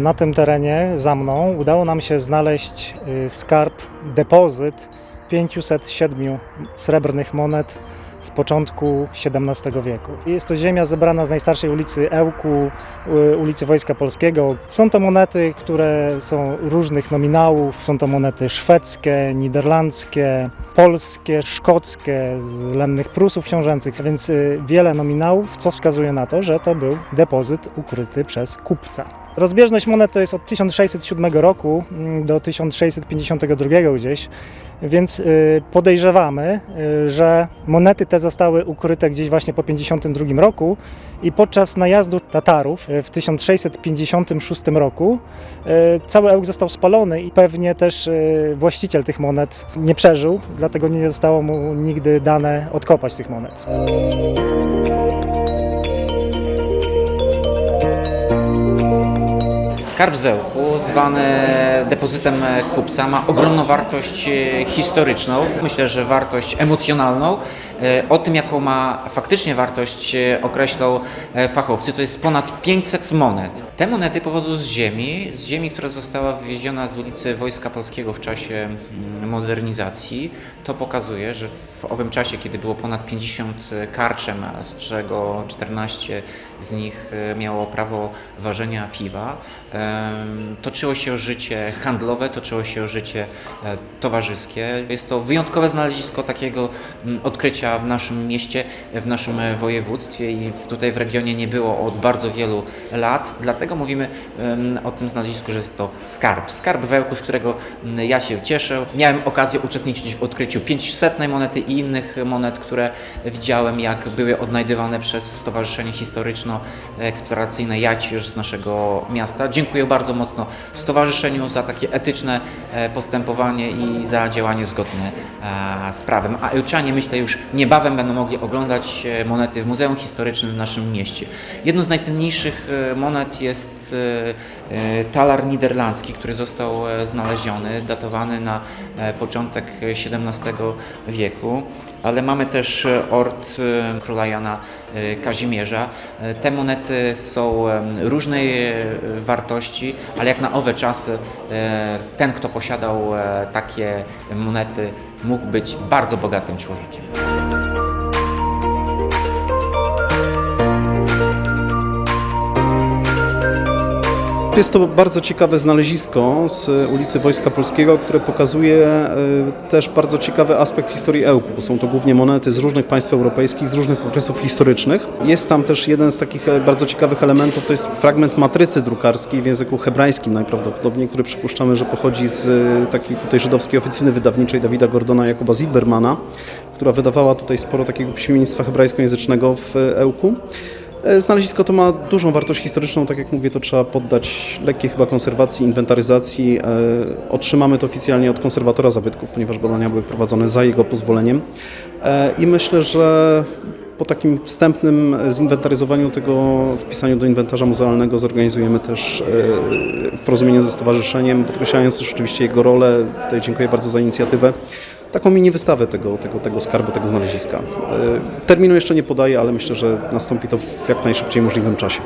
Na tym terenie za mną udało nam się znaleźć y, skarb, depozyt 507 srebrnych monet z początku XVII wieku. Jest to ziemia zebrana z najstarszej ulicy Ełku, y, ulicy Wojska Polskiego. Są to monety, które są różnych nominałów. Są to monety szwedzkie, niderlandzkie, polskie, szkockie, z lennych Prusów książęcych, więc y, wiele nominałów, co wskazuje na to, że to był depozyt ukryty przez kupca. Rozbieżność monet to jest od 1607 roku mm, do 1652 gdzieś, więc y, podejrzewamy, y, że monety te zostały ukryte gdzieś właśnie po 52 roku i podczas najazdu Tatarów y, w 1656 roku cały ełk został spalony i pewnie też właściciel tych monet nie przeżył, dlatego nie zostało mu nigdy dane odkopać tych monet. Skarb Zełku, zwany depozytem kupca, ma ogromną wartość e, historyczną, myślę, że wartość emocjonalną. E, O tym, jaką ma faktycznie wartość, e, określą e, fachowcy, to jest ponad 500 monet. Te monety pochodzą z ziemi, z ziemi, która została wywieziona z ulicy Wojska Polskiego w czasie mm, modernizacji. To pokazuje, że w owym czasie, kiedy było ponad 50 karczem, z czego 14 z nich miało prawo ważenia piwa, toczyło się życie handlowe, toczyło się życie towarzyskie. Jest to wyjątkowe znalezisko takiego mm, w naszym mieście, w naszym województwie i tutaj w regionie nie było od bardzo wielu lat. Dlatego mówimy o tym znalezisku, że to skarb. Skarb wełku, z którego ja się cieszę. Miałem okazję uczestniczyć w odkryciu 500 monety i innych monet, które widziałem, jak były odnajdywane przez Stowarzyszenie Historyczno-Eksploracyjne Jacierz z naszego miasta. Dziękuję bardzo mocno Stowarzyszeniu za takie etyczne e, postępowanie i za działanie zgodne e, z prawem. A Ełczanie, myślę, już niebawem będą mogli oglądać e, monety w Muzeum Historycznym w naszym mieście. Jedną z najcenniejszych e, monet jest e, talar niderlandzki, który został e, znaleziony, datowany na e, początek XVII wieku. Ale mamy też e, ort króla Jana Kazimierza. Te monety są różnej wartości, ale jak na owe czasy ten, kto posiadał takie monety, mógł być bardzo bogatym człowiekiem. Jest to bardzo ciekawe znalezisko z ulicy Wojska Polskiego, które pokazuje e, też bardzo ciekawy aspekt historii Ełku, bo są to głównie monety z różnych państw europejskich, z różnych okresów historycznych. Jest tam też jeden z takich e, bardzo ciekawych elementów, to jest fragment matrycy drukarskiej w języku hebrajskim najprawdopodobniej, który przypuszczamy, że pochodzi z e, takiej tutaj żydowskiej oficyny wydawniczej Dawida Gordona Jakuba Zilbermana, która wydawała tutaj sporo takiego piśmiennictwa hebrajskojęzycznego w Ełku. E, Znalezisko to ma dużą wartość historyczną, tak jak mówię, to trzeba poddać lekkiej chyba konserwacji, inwentaryzacji. E, Otrzymamy to oficjalnie od konserwatora zabytków, ponieważ badania były prowadzone za jego pozwoleniem. E, I myślę, że po takim wstępnym zinwentaryzowaniu tego, wpisaniu do inwentarza muzealnego zorganizujemy też w porozumieniu ze stowarzyszeniem, podkreślając też oczywiście jego rolę. Tutaj dziękuję bardzo za inicjatywę taką mini wystawę tego, tego, tego skarbu, tego znaleziska. E, terminu jeszcze nie podaję, ale myślę, że nastąpi to w jak najszybciej możliwym czasie.